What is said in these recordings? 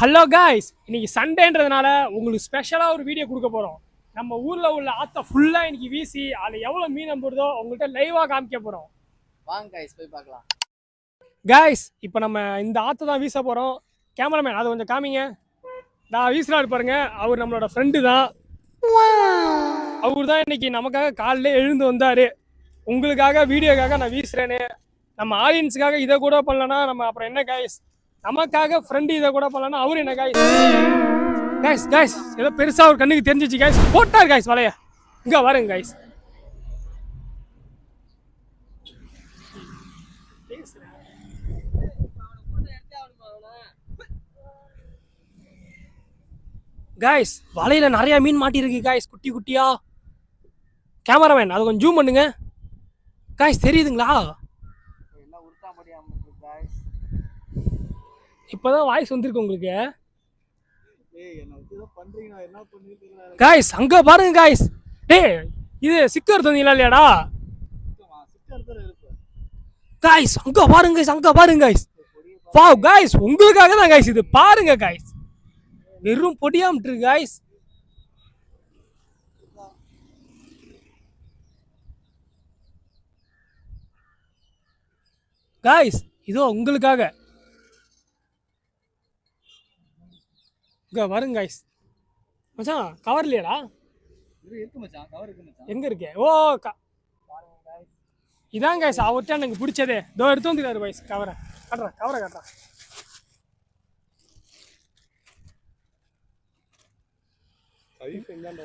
Hello guys இன்னைக்கு சண்டேன்றதுனால உங்களுக்கு ஸ்பெஷலாக ஒரு வீடியோ கொடுக்க போகிறோம் நம்ம ஊரில் உள்ள ஆற்றை ஃபுல்லாக இன்னைக்கு வீசி அதில் எவ்வளோ மீன் நம்புறதோ உங்கள்கிட்ட லைவாக காமிக்க போகிறோம் வாங்க கைஸ் போய் பார்க்கலாம். காய்ஸ் இப்போ நம்ம இந்த ஆற்றை தான் வீச போகிறோம் கேமராமேன் அதை கொஞ்சம் காமிங்க. நான் வீசுறாரு பாருங்க. அவர் நம்மளோட ஃப்ரெண்டு தான் அவர் தான் இன்னைக்கு நமக்காக காலையில எழுந்து வந்தார். உங்களுக்காக வீடியோக்காக நான் வீசுறேன்னு நம்ம ஆடியன்ஸுக்காக இதை கூட பண்ணலன்னா நம்ம அப்புறம் என்ன காய்ஸ் நமக்காக ஃப்ரெண்டு இதை கூட பண்ணலன்னா அவரு என்ன காய்ஸ் காய்ஸ் காய்ஸ் ஏதோ பெருசாக ஒரு கண்ணுக்கு தெரிஞ்சிச்சு காய்ஸ் போட்டார் காய்ஸ் வலைய. இங்க வரேங்க காய்ஸ் காய்ஸ் வலையில நிறைய மீன் மாட்டியிருக்கு காய்ஸ் குட்டி குட்டியா. கேமராமேன் அதை கொஞ்சம் ஜூம் பண்ணுங்க. காய்ஸ் தெரியுதுங்களா எல்லாம் உருட்டா முடியாம கைஸ் இப்போதான் வாய்ஸ் வந்திருக்கு உங்களுக்கு. காய்ஸ் அங்க பாருங்க காய்ஸ் டேய் இது சிக்கர் தந்தீங்களா இல்லையாடா? காய்ஸ் அங்க பாருங்க guys, அங்க பாருங்க காய்ஸ் வாவ் காய்ஸ் உங்களுக்காக தான் காய்ஸ் இது. பாருங்க காய்ஸ் வெறும் பொடியாமட்டு காய்ஸ் காய்ஸ் இதோ உங்களுக்காக. இங்க வருங்க காய்ஸ் மச்சான் கவர் இல்லையாடா? இருக்கு மச்சான் கவர் இருக்கு மச்சான். எங்க இருக்கே? ஓ க- இதான் காய்ஸ் அவர்கிட்ட எனக்கு பிடிச்சதே. இதோ எடுத்து வந்துருக்காரு பாய்ஸ் கவரை காட்டுறேன் கவரை காட்டுறேன்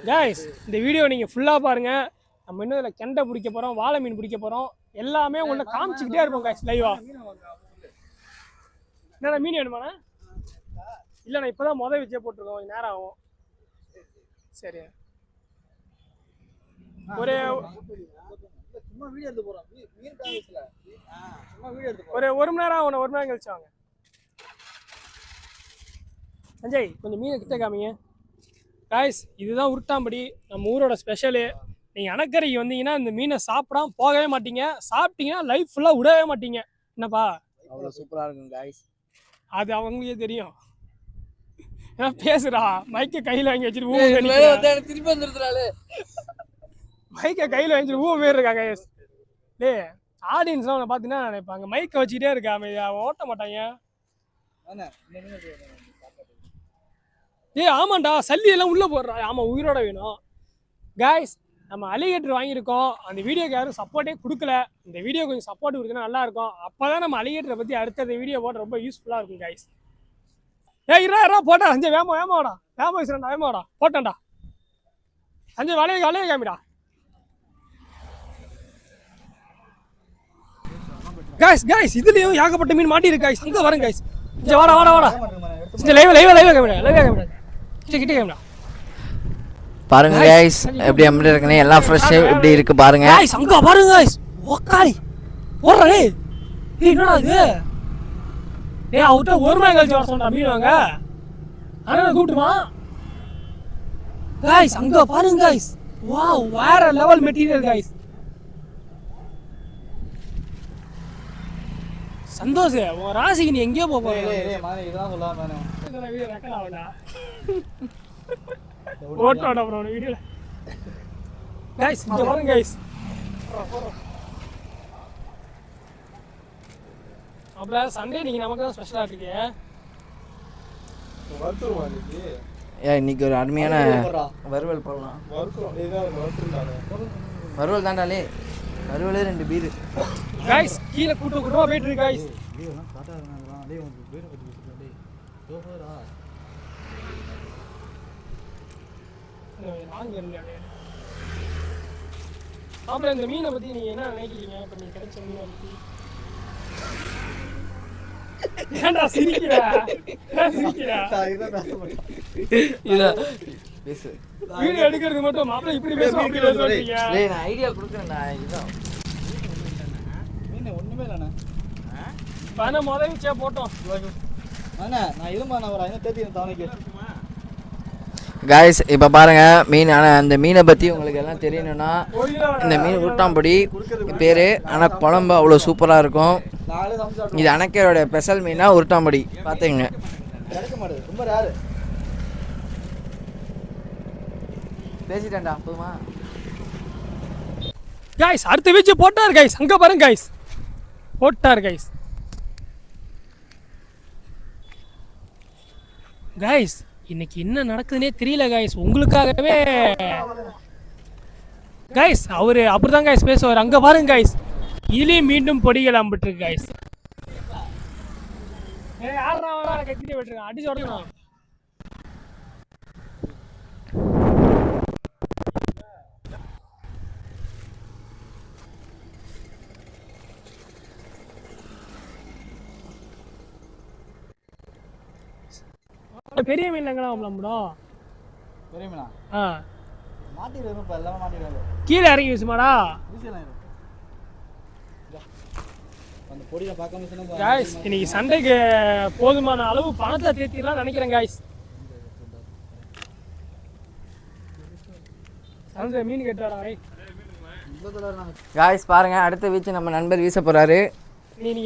காய்ஸ் இந்த வீடியோ நீங்கள் ஃபுல்லாக பாருங்க. நம்ம இன்னும் இதில் கெண்டை பிடிக்க போகிறோம் வாழை மீன் பிடிக்க போகிறோம் எல்லாமே உங்கள்ட்ட காமிச்சிக்கிட்டே இருப்போம் காய்ஸ் லைவா என்னடா மீன் வேணுமாண்ணா? இல்லைண்ணா இப்போ தான் மொதல் வச்சே போட்டிருக்கோம். கொஞ்சம் நேரம் ஆகும். சரி. ஒரு சும்மா வீடியோ எடுத்து போறோம் மீ- மீன் காமிக்கல சும்மா வீடியோ எடுத்து போறோம் ஒரு ஒரு மணி நேரம் ஆகணும் ஒரு மணி நேரம் கழிச்சு வாங்க. சஞ்சய் கொஞ்சம் மீனை கிட்ட காமிங்க. காய்ஸ் இதுதான் உருட்டாம்படி. நம்ம ஊரோட ஸ்பெஷலு நீங்கள் அணக்கரைக்கு வந்தீங்கன்னா இந்த மீனை சாப்பிடாம போகவே மாட்டீங்க. சாப்பிட்டீங்கன்னா லைஃப் ஃபுல்லாக விடவே மாட்டீங்க. என்னப்பா? அவ்வளவு சூப்பரா இருக்கும் கைஸ் அது அவங்களுக்கே தெரியும். பேசுறா மைக்கை கையில் வாங்கி வச்சுட்டு ஊ. திருப்பி வந்துருந்தாலே மைக்கை கையில் வாங்கிட்டு ஊ மாரி இருக்காங்க டேய் ஆடியன்ஸ்லாம் அவனை பார்த்தீங்கன்னா நினைப்பாங்க. மைக்கை வச்சுக்கிட்டே இருக்கா அமைதியா? ஓட்ட மாட்டாங்க. ஏய் ஆமாண்டா. சல்லி எல்லாம் உள்ள போடுறா. ஆமா உயிரோட வேணும். காய்ஸ் நம்ம அலிகேட்டர் வாங்கியிருக்கோம். அந்த வீடியோக்கு யாரும் சப்போர்ட்டே கொடுக்கல. இந்த வீடியோ கொஞ்சம் சப்போர்ட் கொடுத்தா நல்லா இருக்கும். அப்பதான் நம்ம அலிகேட்டரை பத்தி அடுத்த வீடியோ போட ரொம்ப யூஸ்ஃபுல்லா இருக்கும் காய்ஸ் ஏய் இரா இரா போட்டா. அஞ்சு வேமா வேமாடா வேமா வச்சுடா வேமாடா போட்டேன்டா. அஞ்சு வலைய வலைய காமிடா. காய்ஸ் காய்ஸ் இதுலயும் ஏகப்பட்ட மீன் மாட்டிருக்கு காய்ஸ் அங்க வரேன் காய்ஸ் இங்க வாடா வாடா வாடா. இந்த live live live camera live camera கிட்ட கிட்ட கேமரா பாருங்க கைஸ் எப்படி எப்படி இருக்குன்னு எல்லாம் ஃப்ரெஷ் எப்படி இருக்கு பாருங்க. காய்ஸ் அங்க பாருங்க காய்ஸ் ஒக்காரி போடுறா என்னடா இது? டேய் அவர்ட்ட ஒரு மணி கழிச்சு வர சொன்னா மீன் வாங்க. அண்ணா கூப்பிட்டுமா? காய்ஸ் அங்க பாருங்க காய்ஸ் வாவ் வேற லெவல் மெட்டீரியல் காய்ஸ் சந்தோஷ் உன் ராசிக்கு நீ எங்கேயோ போக போற. இதெல்லாம் சொல்லாம நானு. ஓட்டோட அப்புறம் வீடியோல. கைஸ் இங்க பாருங்க கைஸ் அப்புறம் சண்டே நீங்க நமக்கு தான் ஸ்பெஷலா இருக்கீங்க ஏன் இன்னைக்கு ஒரு அருமையான. வறுவல் போடலாம். வறுவல் தாண்டாலே வறுவலே ரெண்டு பீரு. கைஸ் கீழே கூட்டம் கூட்டமா போயிட்டு இருக்கு கைஸ் அப்புறம் இந்த மீனை பத்தி நீங்க என்ன நினைக்கிறீங்க? இப்ப நீங்க கிடைச்ச மீனை பத்தி. ஏன்டா சிரிக்கிற சிரிக்கிற இத பேசு வீடியோ எடுக்கிறது மட்டும் மாப்பிள்ளை இப்படி பேசுவோம் அப்படி பேசுறீங்க டேய் நான் ஐடியா கொடுக்குறேன்டா இதுதான் மீன் ஒண்ணுமே இல்லண்ணா பண முதல் வச்சே போட்டோம் அண்ணா நான் இருமா நான் ஒரு ஐநூத்தி தேர்த்தி தவணைக்கு காய்ஸ் இப்போ பாருங்கள் மீன் ஆனால் அந்த மீனை பற்றி உங்களுக்கு எல்லாம் தெரியணும்னா இந்த மீன் ஊட்டாம்படி பேர் ஆனால் குழம்பு அவ்வளோ சூப்பராக இருக்கும். இது அணைக்கரோட ஸ்பெஷல் மீனாக உருட்டாம்படி பார்த்துங்க பேசிட்டேன்டா போதுமா? கைஸ் அடுத்த வீச்சு போட்டார் கைஸ் அங்க பாருங்க கைஸ் போட்டார் கைஸ் கைஸ் இன்னைக்கு என்ன நடக்குதுன்னே தெரியல காய்ஸ் உங்களுக்காகவே. கைஸ் அவரு அப்படிதான் காய்ஸ் பேசுவார். அங்க பாருங்க காய்ஸ் இதுலயும் மீண்டும் பொடிகள் அம்பிட்டு இருக்கு காய்ஸ் யாரா கத்திட்டு அடிச்சு பெரிய மீன் எங்கடா நம்மளோம் தெரியுமா ஆ. மாட்டிடுறது இப்போ எல்லாமே மாட்டிடுறாரு கீழே இறங்கி பார்க்காம சொன்னா காய்ஸ் இன்னைக்கு சண்டைக்கு போதுமான அளவு பணத்தை தேத்திடலாம் நினைக்கிறேன் காய்ஸ் சண்டை மீன் கேட்டாடா காய்ஸ் பாருங்க அடுத்த வீச்சு நம்ம நண்பர் வீச போறாரு. நீ நீ